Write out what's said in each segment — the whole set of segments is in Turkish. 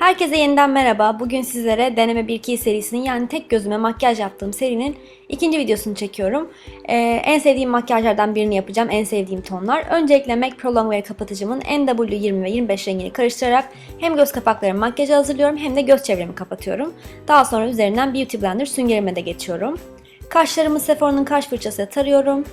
Herkese yeniden merhaba. Bugün sizlere Deneme 1-2 serisinin yani tek gözüme makyaj yaptığım serinin ikinci videosunu çekiyorum. Ee, en sevdiğim makyajlardan birini yapacağım. En sevdiğim tonlar. Öncelikle MAC Pro Longwear kapatıcımın NW20 ve 25 rengini karıştırarak hem göz kapaklarımı makyaja hazırlıyorum hem de göz çevremi kapatıyorum. Daha sonra üzerinden Beauty Blender süngerime de geçiyorum. Kaşlarımı Sephora'nın kaş fırçasıyla tarıyorum.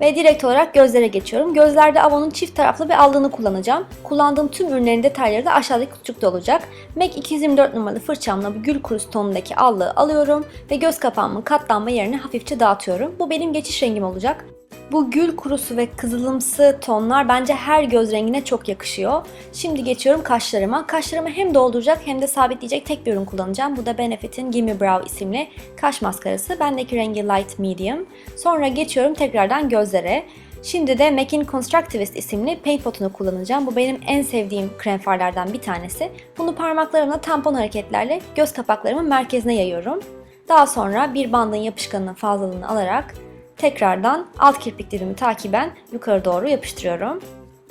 Ve direkt olarak gözlere geçiyorum. Gözlerde Avon'un çift taraflı bir allığını kullanacağım. Kullandığım tüm ürünlerin detayları da aşağıdaki kutucukta olacak. MAC 224 numaralı fırçamla bu gül kurusu tonundaki allığı alıyorum ve göz kapağımın katlanma yerini hafifçe dağıtıyorum. Bu benim geçiş rengim olacak. Bu gül kurusu ve kızılımsı tonlar bence her göz rengine çok yakışıyor. Şimdi geçiyorum kaşlarıma. Kaşlarımı hem dolduracak hem de sabitleyecek tek bir ürün kullanacağım. Bu da Benefit'in Gimme Brow isimli kaş maskarası. Bendeki rengi Light Medium. Sonra geçiyorum tekrardan gözlere. Şimdi de MAC'in Constructivist isimli paint potunu kullanacağım. Bu benim en sevdiğim krem farlardan bir tanesi. Bunu parmaklarımla tampon hareketlerle göz kapaklarımın merkezine yayıyorum. Daha sonra bir bandın yapışkanının fazlalığını alarak tekrardan alt kirpiklerimi takiben yukarı doğru yapıştırıyorum.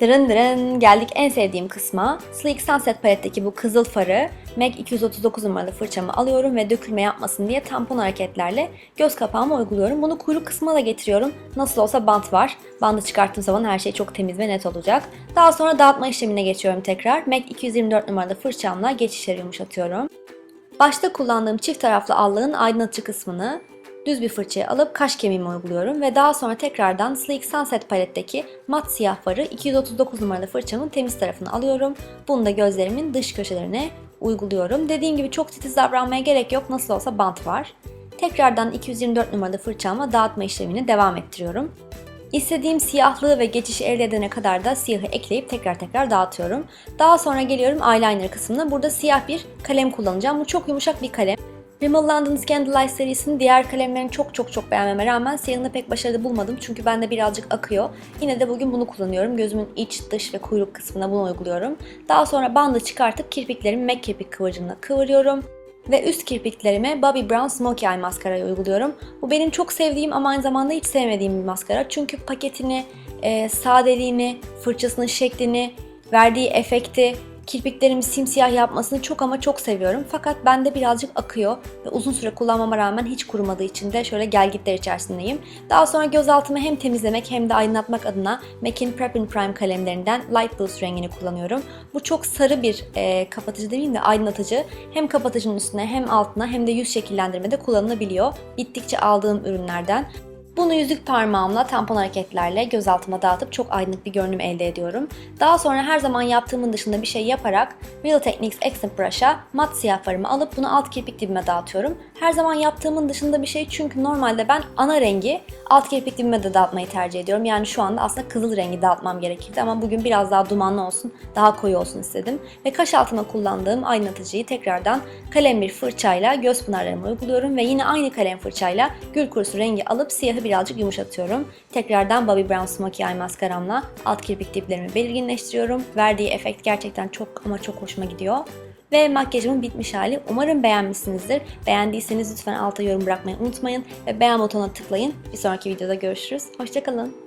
Dırın dırın geldik en sevdiğim kısma. Sleek Sunset paletteki bu kızıl farı MAC 239 numaralı fırçamı alıyorum ve dökülme yapmasın diye tampon hareketlerle göz kapağıma uyguluyorum. Bunu kuyruk kısmına da getiriyorum. Nasıl olsa bant var. Bandı çıkarttığım zaman her şey çok temiz ve net olacak. Daha sonra dağıtma işlemine geçiyorum tekrar. MAC 224 numaralı fırçamla geçişleri yumuşatıyorum. Başta kullandığım çift taraflı allığın aydınlatıcı kısmını düz bir fırçaya alıp kaş kemiğime uyguluyorum ve daha sonra tekrardan Sleek Sunset paletteki mat siyah farı 239 numaralı fırçamın temiz tarafını alıyorum. Bunu da gözlerimin dış köşelerine uyguluyorum. Dediğim gibi çok titiz davranmaya gerek yok. Nasıl olsa bant var. Tekrardan 224 numaralı fırçamla dağıtma işlemini devam ettiriyorum. İstediğim siyahlığı ve geçişi elde edene kadar da siyahı ekleyip tekrar tekrar dağıtıyorum. Daha sonra geliyorum eyeliner kısmına. Burada siyah bir kalem kullanacağım. Bu çok yumuşak bir kalem. Rimmel London Scandalize serisinin diğer kalemlerini çok çok çok beğenmeme rağmen siyahını pek başarılı bulmadım çünkü bende birazcık akıyor. Yine de bugün bunu kullanıyorum. Gözümün iç, dış ve kuyruk kısmına bunu uyguluyorum. Daha sonra bandı çıkartıp kirpiklerimi MAC kirpik kıvırcımla kıvırıyorum. Ve üst kirpiklerime Bobbi Brown Smokey Eye maskarayı uyguluyorum. Bu benim çok sevdiğim ama aynı zamanda hiç sevmediğim bir maskara. Çünkü paketini, e, sadeliğini, fırçasının şeklini, verdiği efekti kirpiklerimi simsiyah yapmasını çok ama çok seviyorum. Fakat bende birazcık akıyor ve uzun süre kullanmama rağmen hiç kurumadığı için de şöyle gelgitler içerisindeyim. Daha sonra gözaltımı hem temizlemek hem de aydınlatmak adına MAC'in Prep and Prime kalemlerinden Light Boost rengini kullanıyorum. Bu çok sarı bir e, kapatıcı demeyeyim de aydınlatıcı. Hem kapatıcının üstüne hem altına hem de yüz şekillendirmede kullanılabiliyor. Bittikçe aldığım ürünlerden. Bunu yüzük parmağımla tampon hareketlerle gözaltıma dağıtıp çok aydınlık bir görünüm elde ediyorum. Daha sonra her zaman yaptığımın dışında bir şey yaparak Real Techniques Accent Brush'a mat siyah farımı alıp bunu alt kirpik dibime dağıtıyorum. Her zaman yaptığımın dışında bir şey çünkü normalde ben ana rengi alt kirpik dibime de dağıtmayı tercih ediyorum. Yani şu anda aslında kızıl rengi dağıtmam gerekirdi ama bugün biraz daha dumanlı olsun, daha koyu olsun istedim. Ve kaş altıma kullandığım aydınlatıcıyı tekrardan kalem bir fırçayla göz pınarlarıma uyguluyorum ve yine aynı kalem fırçayla gül kurusu rengi alıp siyahı birazcık yumuşatıyorum. Tekrardan Bobbi Brown Smokey Eye maskaramla alt kirpik diplerimi belirginleştiriyorum. Verdiği efekt gerçekten çok ama çok hoşuma gidiyor. Ve makyajımın bitmiş hali. Umarım beğenmişsinizdir. Beğendiyseniz lütfen alta yorum bırakmayı unutmayın ve beğen butonuna tıklayın. Bir sonraki videoda görüşürüz. Hoşçakalın.